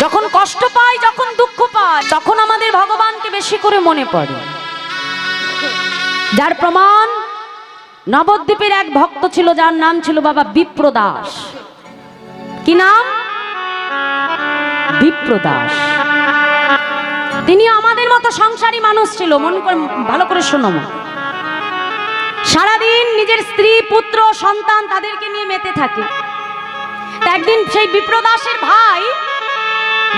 যখন কষ্ট পাই, যখন দুঃখ পাই, তখন আমাদের ভগবানকে বেশি করে মনে পড়ে। যার প্রমাণ নবদ্বীপের এক ভক্ত ছিল, যার নাম ছিল বাবা বিপ্রদাস। কি নাম? বিপ্রদাস। তিনি আমাদের মতো সংসারী মানুষ ছিল, মন করে, ভালো করে শোনো। সারাদিন নিজের স্ত্রী, পুত্র, সন্তান তাদেরকে নিয়ে মেতে থাকে। একদিন সেই বিপ্রদাসের ভাই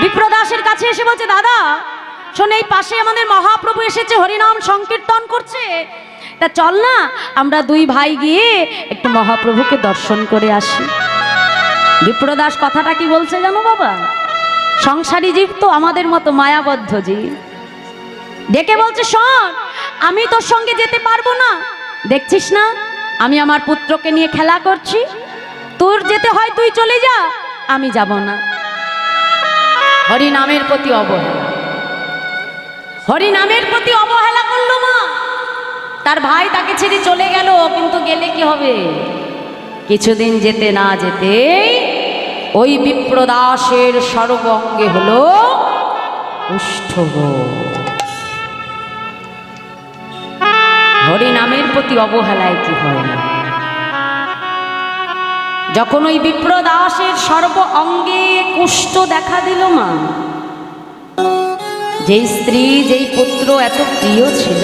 বিপ্রদাসের কাছে এসে বলছে, দাদা, শোন, এই পাশে আমাদের মহাপ্রভু এসেছে, হরিনাম সংকীর্তন করছে। তা চল না, আমরা দুই ভাই গিয়ে একটু মহাপ্রভুকে দর্শন করে আসি। বিপ্রদাস কথাটা কি বলছে জানো বাবা? সংসারী জীব তো আমাদের মতো মায়াবদ্ধ জীব। ডেকে বলছে, শোন, আমি তোর সঙ্গে যেতে পারব না। দেখছিস না, আমি আমার পুত্রকে নিয়ে খেলা করছি। তোর যেতে হয়, তুই চলে যা, আমি যাব না। হরি নামের প্রতি অবহেলা। হরি নামের প্রতি অবহেলা করল মা। তার ভাই তাকে ছেড়ে চলে গেল, কিন্তু গেলে কি হবে? কিছুদিন যেতে না যেতে ওই বিপ্রদাসের সর্বঙ্গে হলো কুষ্ঠরোগ হরি নামের প্রতি অবহেলায় কি হয় না? যখন ওই বিপ্রদাসের সর্ব অঙ্গে কুষ্ঠ দেখা দিল মা, যেই স্ত্রী, যেই পুত্র এত প্রিয় ছিল,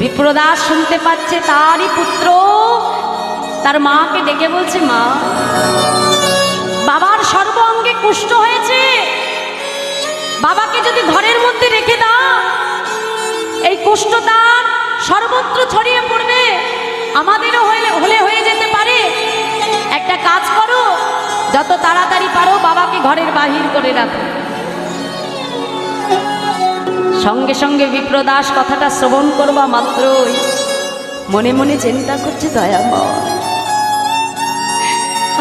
বিপ্রদাস শুনতে পাচ্ছে তারই পুত্র, তার মাকে ডেকে বলছে, মা, বাবার সর্ব অঙ্গে কুষ্ঠ হয়েছে, বাবাকে যদি ঘরের মধ্যে রেখে দাও, এই কুষ্ঠ তার সর্বত্র ছড়িয়ে পড়বে। আমাদেরও হলে হলে হয়ে যেতে পারে। একটা কাজ করো, যত তাড়াতাড়ি পারো বাবাকে ঘরের বাহির করে রাখো। সঙ্গে সঙ্গে বিপ্রদাস কথাটা শ্রবণ করবা মাত্রই। মনে মনে চিন্তা করছে দয়াময়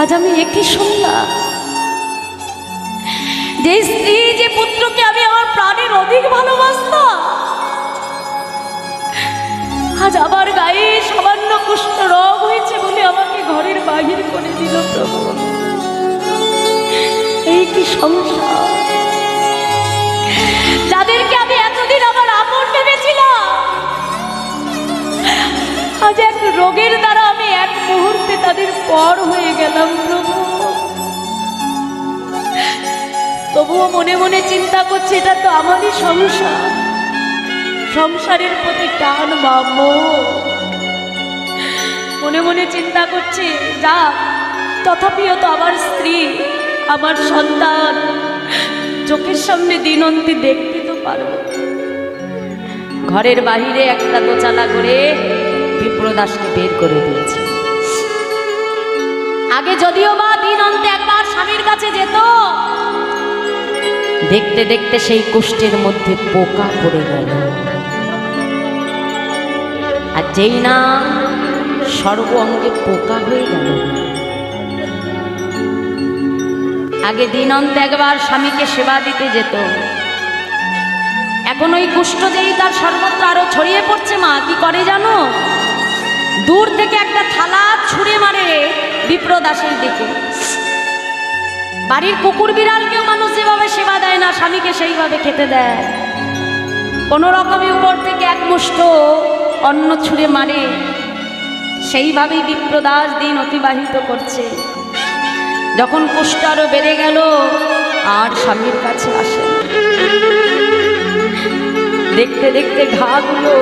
আজ আমি একই শুনলাম। যে স্ত্রী, যে পুত্রকে আমি আমার প্রাণের রোগের দ্বারা আমি এক মুহূর্তে তাদের পর হয়ে গেলাম প্রভু। তবুও মনে মনে চিন্তা করছে, এটা তো আমারই সংসার। সংসারের প্রতি টান বা মনে মনে চিন্তা করছে, যা, তথাপিও তো আমার স্ত্রী, আমার সন্তান, চোখের সামনে দিনন্তি দেখতে তো পারব। ঘরের বাহিরে একটা দোচালা করে বিপ্রদাসকে বের করে দিয়েছে। আগে যদিও বা দিন অন্তে একবার স্বামীর কাছে যেত, দেখতে দেখতে সেই কুষ্ঠের মধ্যে পোকা পড়ে গেল। আর যেই না সর্ব অঙ্গে পোকা হয়ে গেল। আগে দিন অন্তে একবার স্বামীকে সেবা দিতে যেত। এখন ওই কুষ্ঠ যেই তার সর্বত্র আরও ছড়িয়ে পড়ছে মা, কি করে জানো? দূর থেকে একটা থালা ছুঁড়ে মারে বিপ্রদাসের দিকে। বাড়ির কুকুর বিড়ালকেও মানুষ যেভাবে সেবা দেয় না, স্বামীকে সেইভাবে খেতে দেয়। কোনো রকমে উপর থেকে এক মুষ্ট অন্ন ছুঁড়ে মারে। সেইভাবেই বিপ্রদাস দিন অতিবাহিত করছে। যখন কুষ্ঠ আরও বেড়ে গেল, আর স্বামীর কাছে আসে দেখতে দেখতে ঘাগুলো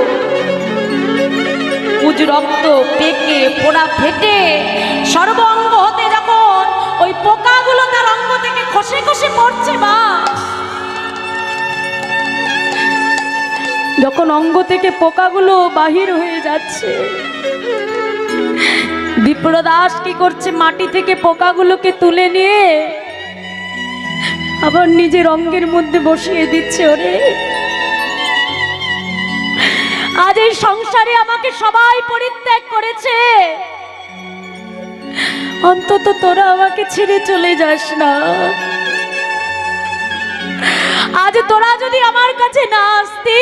উজ রক্ত পেকে, পোড়া ফেটে। সর্ব অঙ্গ হতে যখন ওই পোকাগুলো তার অঙ্গ থেকে খসে খসে পড়ছে বা যখন অঙ্গ থেকে পোকাগুলো বাহির হয়ে যাচ্ছে, বিপ্রদাস কি করছে মাটি থেকে পোকাগুলোকে তুলে নিয়ে? আবার নিজের অঙ্গের মধ্যে বসিয়ে দিচ্ছে ওরে। আজ এই সংসারে আমাকে সবাই পরিত্যাগ করেছে। অন্তত তোরা আমাকে ছেড়ে চলে যাস না। আজ তোরা যদি আমার কাছে না আসতি,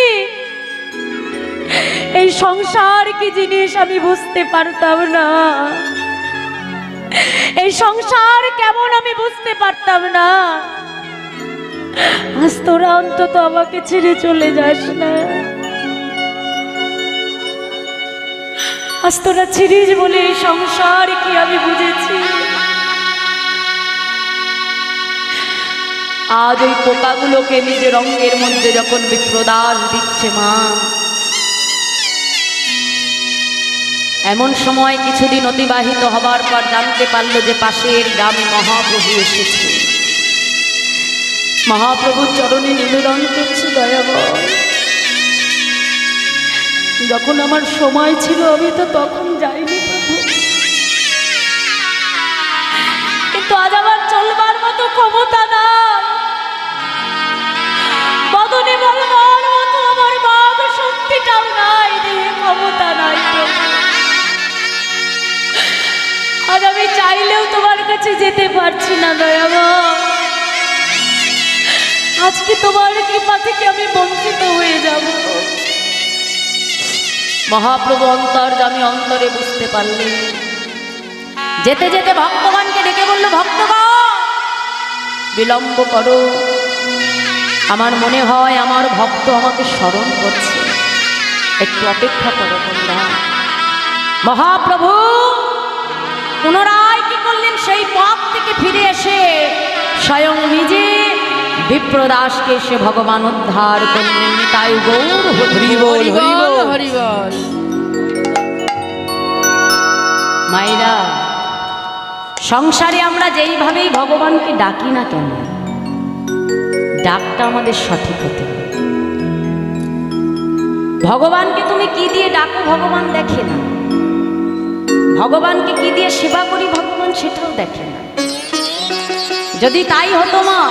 এই সংসার কি জিনিস আমি বুঝতে পারতাম না। এই সংসার কেমন আমি বুঝতে পারতাম না। আজ তোরা অন্তত আমাকে ছেড়ে চলে যাস না। আজ তোরা বলে এই সংসার কি আমি বুঝেছি? আজ ওই পোকাগুলোকে নিজের অঙ্গের মধ্যে যখন বিপ্রদাস দিচ্ছে মা, এমন সময় কিছুদিন অতিবাহিত হবার পর জানতে পারল যে পাশের গ্রামে মহাপ্রভু এসেছে। মহাপ্রভুর চরণে নিবেদন করছে দয়াবয় যখন আমার সময় ছিল, আমি তো তখন যাইনি কিন্তু আজ আমার চলবার মতো ক্ষমতা নাই। বদনে বলবার মতো আমার বাঘ শক্তিটাও নাই, দেহে ক্ষমতা নাই আজ আমি চাইলেও তোমার কাছে যেতে পারছি না, দয়াময়। আজকে তোমার কৃপা থেকে আমি বঞ্চিত হয়ে যাব। মহাপ্রভু অন্তর্জামী অন্তরে বুঝতে পারলেন যেতে যেতে ভক্তবানকে ডেকে বলল ভক্তবান বিলম্ব করো। আমার মনে হয় আমার ভক্ত আমাকে স্মরণ করছে। একটু অপেক্ষা করো তোমরা। মহাপ্রভু পুনরায় কি করলেন? সেই পথ থেকে ফিরে এসে স্বয়ং নিজে বিপ্রদাসকে সে ভগবান উদ্ধার করলেন তাই গৌর হরি বল হরি বল হরিবল মায়েরা সংসারে আমরা যেইভাবেই ভগবানকে ডাকি না কেন ডাকটা আমাদের সঠিক হতে হবে। ভগবানকে তুমি কি দিয়ে ডাকো ভগবান দেখে না। ভগবানকে কি দিয়ে সেবা করি ভগবান সেটাও দেখে না। যদি তাই হতো মা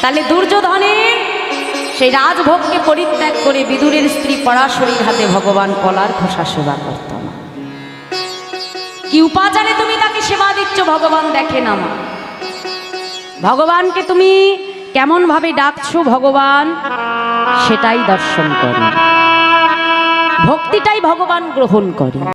তাহলে দুর্যোধনের সেই রাজভোগকে পরিত্যাগ করে বিদুরের স্ত্রী পরাশরীর হাতে ভগবান কলার খোসা সেবা করত না কি উপাচারে তুমি তাকে সেবা দিচ্ছ ভগবান দেখে না মা। ভগবানকে তুমি কেমন ভাবে ডাকছো ভগবান, সেটাই দর্শন করে। ভক্তিটাই ভগবান গ্রহণ করে।